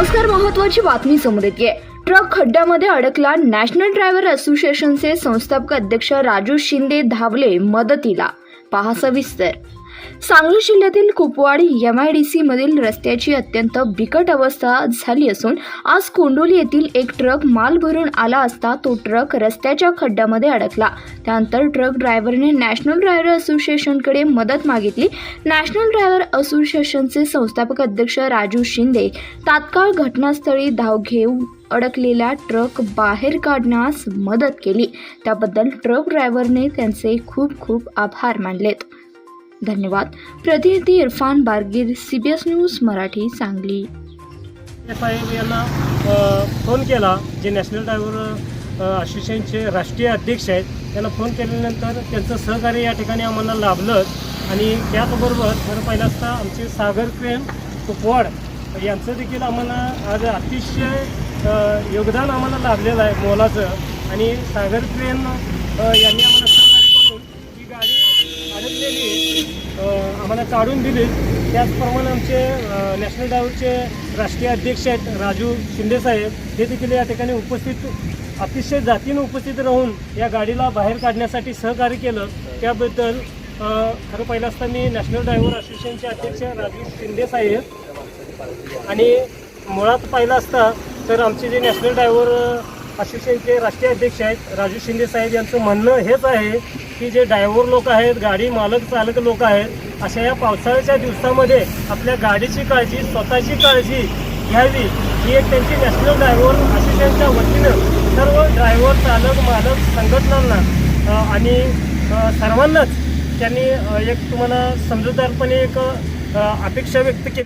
नमस्कार महत्वाची बातमी समोर येते. ट्रक खड्ड्यामध्ये अडकला नॅशनल ड्रायव्हर असोसिएशनचे संस्थापक अध्यक्ष राजू शिंदे धावले मदतीला. पहा सविस्तर. सांगली जिल्ह्यातील Kupwad M I D C मधील रस्त्याची अत्यंत बिकट अवस्था झाली असून आज कोंडोली येथील एक ट्रक माल भरून आला असता तो ट्रक रस्त्याच्या खड्ड्यामध्ये अडकला. त्यानंतर ट्रक ड्रायव्हरने नॅशनल ड्रायव्हर असोसिएशनकडे मदत मागितली. नॅशनल ड्रायव्हर असोसिएशनचे संस्थापक अध्यक्ष राजू शिंदे तात्काळ घटनास्थळी धाव घेऊन अडकलेला ट्रक बाहेर काढण्यास मदत केली. त्याबद्दल ट्रक ड्रायव्हरने त्यांचे खूप खूप आभार मानलेत. धन्यवाद. प्रतिनिधी Irfan Bargir C B S news Marathi Sangli. साहेब यांना फोन केला जे नॅशनल ड्रायव्हर असोसिएशनचे राष्ट्रीय अध्यक्ष आहेत त्यांना फोन केल्यानंतर त्यांचं सहकार्य या ठिकाणी आम्हाला लाभलं आणि त्याचबरोबर खरं पहिलं असता आमचे सागर क्रेन कुपवाड यांचं देखील आम्हाला आज अतिशय योगदान आम्हाला लाभलेलं आहे मोलाचं. आणि सागर क्रेन यांनी आम्हाला सहकार्य करून ही गाडी अडकलेली अ, काढून दिली. त्याचप्रमाणे आमचे नॅशनल ड्रायव्हरचे राष्ट्रीय अध्यक्ष आहेत राजू शिंदेसाहेब हे देखील या ठिकाणी उपस्थित अतिशय जातीनं उपस्थित राहून या गाडीला बाहेर काढण्यासाठी सहकार्य केलं. त्याबद्दल खरं पहिलं असता मी नॅशनल ड्रायव्हर असोसिएशनचे अध्यक्ष राजू शिंदेसाहेब आणि मुळात पाहिलं असता तर आमचे जे नॅशनल ड्रायव्हर असोसिएशनचे राष्ट्रीय अध्यक्ष आहेत राजू शिंदे साहेब यांचं म्हणणं हेच आहे की जे ड्रायव्हर लोक आहेत गाडी मालक चालक लोक आहेत अशा या पावसाळ्याच्या दिवसामध्ये आपल्या गाडीची काळजी स्वतःची काळजी घ्यावी. ही एक त्यांची नॅशनल ड्रायव्हर असिस्टंटच्या वतीनं सर्व ड्रायव्हर चालक मालक संघटनांना आणि सर्वांनाच त्यांनी एक तुम्हाला समजूतदारपणे एक अपेक्षा व्यक्त केली.